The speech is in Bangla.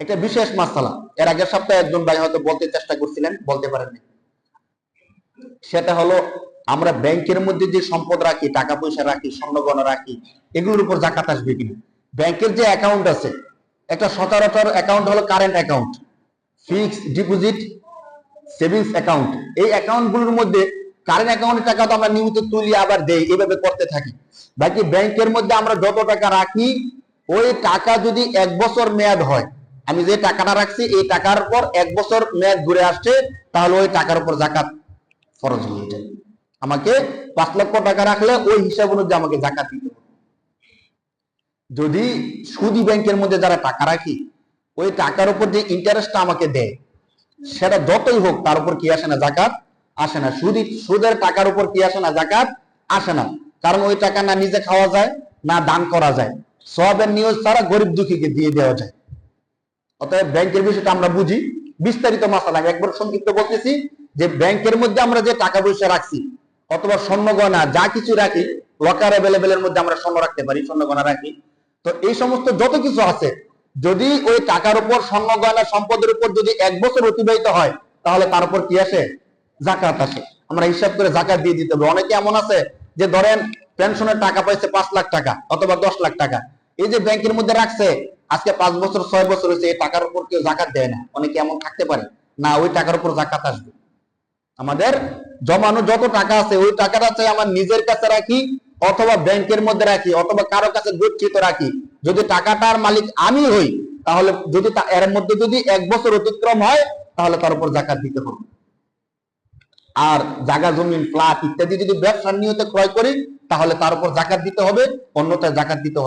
একটা বিশেষ মাসালা। এর আগের সপ্তাহে একজন ভাই হয়তো বলতে চেষ্টা করছিলেন, বলতে পারেননি। সেটা হলো, আমরা ব্যাংকের মধ্যে যে সম্পদ রাখি, টাকা পয়সা রাখি স্বর্ণগণা রাখি, এগুলোর উপর জাকাত আসবে কিনা? ব্যাংকের যে অ্যাকাউন্ট আছে, একটা সচরাচর অ্যাকাউন্ট হলো current account fixed deposit savings account এই অ্যাকাউন্টগুলোর মধ্যে কারেন্ট অ্যাকাউন্টের টাকা তো আমরা নিয়মিত তুলি, আবার দেই এইভাবে করতে থাকি। বাকি ব্যাংকের মধ্যে আমরা যত টাকা রাখি, ওই টাকা যদি এক বছর মেয়াদ হয় আমি যে টাকাটা রাখছি, এই টাকার পর এক বছর মেয়াদ ঘুরে আসছে, তাহলে ওই টাকার উপর জাকাত ফরজ হয়ে যায়। আমাকে পাঁচ লক্ষ টাকা রাখলে ওই হিসাব অনুযায়ী আমাকে জাকাত দিতে যদি সুদি ব্যাংকের মধ্যে যারা টাকা রাখি, ওই টাকার উপর যে ইন্টারেস্টটা আমাকে দেয়, সেটা যতই হোক, তার উপর কি আসে না জাকাত? আসে না। সুদি, সুদের টাকার উপর কি আসে না জাকাত? আসে না। কারণ ওই টাকা না নিজে খাওয়া যায়, না দান করা যায়। সবের নিউজ ছাড়া গরিব দুঃখীকে দিয়ে দেওয়া যায়। অতএব ব্যাংকের বিষয়টা আমরা বুঝি। বিস্তারিত মাসালা আমি একবার সংক্ষিপ্ত বলতেছি যে ব্যাংকের মধ্যে আমরা যে টাকা পয়সা রাখছি, অথবা স্বর্ণ গয়না, যা কিছু রাখি লকার অ্যাভেলেবেলের মধ্যে আমরা স্বর্ণ রাখতে পারি, স্বর্ণ গয়না রাখি। তো এই সমস্ত যত কিছু আছে, যদি ওই টাকার উপর স্বর্ণ গয়না সম্পদের উপর যদি এক বছর অতিবাহিত হয়, তাহলে তার উপর কি আসে? জাকাত আসে। আমরা হিসাব করে জাকাত দিয়ে দিতে হবে। অনেকে এমন আছে যে ধরেন পেনশনের টাকা পাইছে পাঁচ লাখ টাকা অথবা দশ লাখ টাকা। এই যে ব্যাংকের মধ্যে রাখছে আজকে পাঁচ বছর, ছয় বছর হয়েছে, এই টাকার উপর কেউ জাকাত দেয় না। অনেকে এমন থাকতে পারে, না, ওই টাকার উপর জাকাত আসবে। আমাদের জমানো যত টাকা আছে, ওই টাকাটা চাই আমার নিজের কাছে রাখি, অথবা ব্যাংকের মধ্যে রাখি, অথবা কারও কাছে গচ্ছিত রাখি। যদি টাকাটার মালিক আমি হই, তাহলে যদি এর মধ্যে যদি এক বছর অতিক্রম হয়, তাহলে তার উপর জাকাত দিতে হবে। আর জায়গা জমিন ফ্ল্যাট ইত্যাদি যদি ব্যবসার নিয়তে ক্রয় করি, তাহলে তার উপর জাকাত দিতে হবে, অন্যথায় জাকাত দিতে হবে।